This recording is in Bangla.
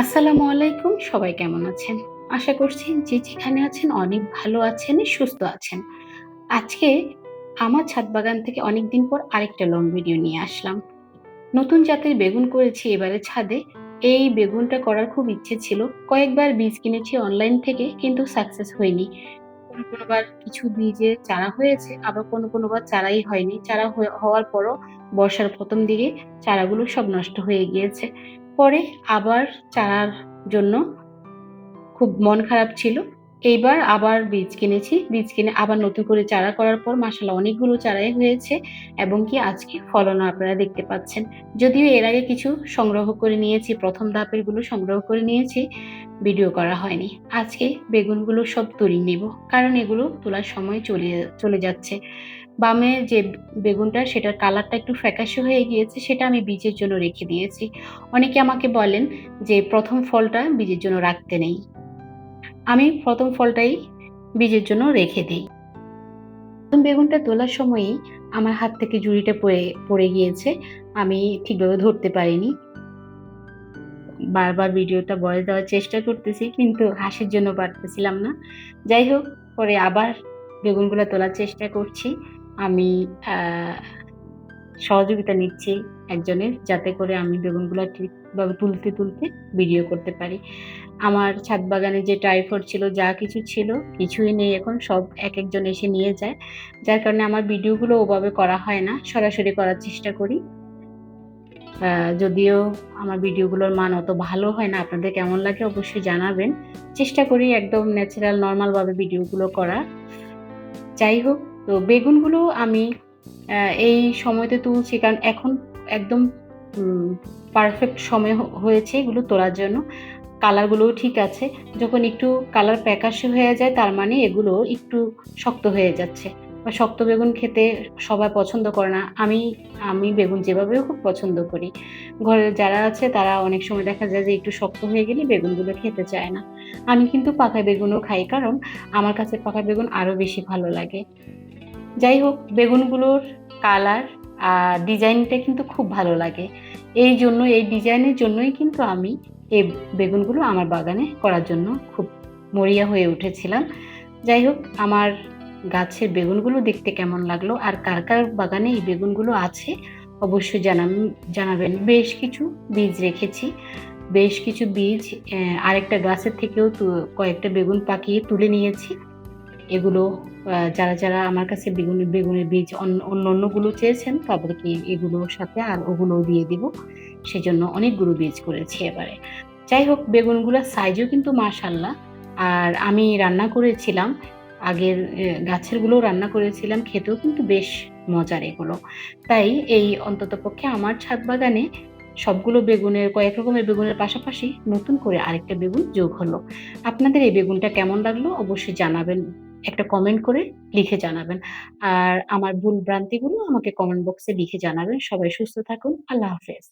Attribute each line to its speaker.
Speaker 1: আসসালামু আলাইকুম, সবাই কেমন আছেন? আশা করছি যে যেখানে আছেন অনেক ভালো আছেন, সুস্থ আছেন। আজকে আমার ছাদ বাগান থেকে অনেকদিন পর আরেকটা লং ভিডিও নিয়ে আসলাম। নতুন জাতের বেগুন করেছি এবারে ছাদে। এই বেগুনটা করার খুব ইচ্ছে ছিল। কয়েকবার বীজ কিনেছি অনলাইন থেকে, কিন্তু সাকসেস হয়নি। কোনো কোনোবার কিছু বীজে চারা হয়েছে, আবার কোনো কোনোবার চারাই হয়নি। চারা হওয়ার পরও বর্ষার প্রথম দিকে চারাগুলো সব নষ্ট হয়ে গিয়েছে। পরে আবার চারার জন্য খুব মন খারাপ ছিল। এইবার আবার বীজ কিনেছি। বীজ কিনে আবার নতুন করে চারা করার পর মাসালা অনেকগুলো চারাই হয়েছে এবং কি আজকে ফলনও আপনারা দেখতে পাচ্ছেন। যদিও এর আগে কিছু সংগ্রহ করে নিয়েছি, প্রথম ধাপেরগুলো সংগ্রহ করে নিয়েছি। ভিডিও করা হয়নি। আজকে বেগুনগুলো সব তুলে নিব, কারণ এগুলো তোলার সময় চলে চলে যাচ্ছে। বামে যে বেগুনটা, সেটার কালারটা একটু ফ্যাকাশে হয়ে গিয়েছে, সেটা আমি বীজের জন্য রেখে দিয়েছি। অনেকে আমাকে বলেন যে প্রথম ফলটা বীজের জন্য রাখতে নেই। আমি প্রথম ফলটাই বীজের জন্য রেখে দিই। প্রথম বেগুনটা তোলার সময়ই আমার হাত থেকে জুড়িটা পড়ে পড়ে গিয়েছে। আমি ঠিকভাবে ধরতে পারিনি। বারবার ভিডিওটা বয়স দেওয়ার চেষ্টা করতেছি, কিন্তু হাসির জন্য পারতেছিলাম না। যাই হোক, পরে আবার বেগুনগুলো তোলার চেষ্টা করছি। আমি সহযোগিতা নিচ্ছি একজনের যাতে করে আমি বেগুনগুলো ঠিকভাবে তুলতে তুলতে ভিডিও করতে পারি। আমার ছাদ বাগানে যে টাইফয়েড ছিল, যা কিছু ছিল, কিছুই নেই এখন, সব এক একজন এসে নিয়ে যায়। যার কারণে আমার ভিডিওগুলো ওভাবে করা হয় না, সরাসরি করার চেষ্টা করি। যদিও আমার ভিডিওগুলোর মান অত ভালো হয় না, আপনাদের কেমন লাগে অবশ্যই জানাবেন। চেষ্টা করি একদম ন্যাচারাল নর্মালভাবে ভিডিওগুলো করা। যাই হোক, তো বেগুনগুলো আমি এই সময়তে তুলছি কারণ এখন একদম পারফেক্ট সময় হয়েছে এগুলো তোলার জন্য। কালারগুলোও ঠিক আছে। যখন একটু কালার প্যাকাশে হয়ে যায়, তার মানে এগুলো একটু শক্ত হয়ে যাচ্ছে। বা শক্ত বেগুন খেতে সবাই পছন্দ করে না। আমি আমি বেগুন যেভাবেও খুব পছন্দ করি। ঘরে যারা আছে তারা অনেক সময় দেখা যায় যে একটু শক্ত হয়ে গেলে বেগুনগুলো খেতে চায় না। আমি কিন্তু পাকা বেগুনও খাই কারণ আমার কাছে পাকা বেগুন আরও বেশি ভালো লাগে। যাই হোক, বেগুনগুলোর কালার আর ডিজাইনটা কিন্তু খুব ভালো লাগে। এই জন্য, এই ডিজাইনের জন্যই কিন্তু আমি এই বেগুনগুলো আমার বাগানে করার জন্য খুব মরিয়া হয়ে উঠেছিলাম। যাই হোক, আমার গাছের বেগুনগুলো দেখতে কেমন লাগল? আর কার কার বাগানে এই বেগুনগুলো আছে? অবশ্যই জানান, জানাবেন। বেশ কিছু বীজ রেখেছি। বেশ কিছু বীজ আরেকটা গাছের থেকেও কয়েকটা বেগুন পাকিয়ে তুলে নিয়েছি। এগুলো যারা যারা আমার কাছে বেগুনের বেগুনের বীজ অন্য অন্যগুলো চেয়েছেন, তাদেরকে এগুলোর সাথে আর ওগুলোও দিয়ে দিব। সেজন্য অনেকগুলো বীজ করেছি এবারে। যাই হোক, বেগুনগুলোর সাইজও কিন্তু মাশাল্লাহ। আর আমি রান্না করেছিলাম। আগের গাছেরগুলো রান্না করেছিলাম, খেতেও কিন্তু বেশ মজার এগুলো। তাই এই অন্তত পক্ষে আমার ছাদ বাগানে সবগুলো বেগুনের, কয়েক রকমের বেগুনের পাশাপাশি নতুন করে আরেকটা বেগুন যোগ হলো। আপনাদের এই বেগুনটা কেমন লাগল অবশ্যই জানাবেন, একটা কমেন্ট করে লিখে জানাবেন। আর আমার ভুল ভ্রান্তিগুলো আমাকে কমেন্ট বক্সে লিখে জানাবেন। সবাই সুস্থ থাকুন, আল্লাহ হাফেজ।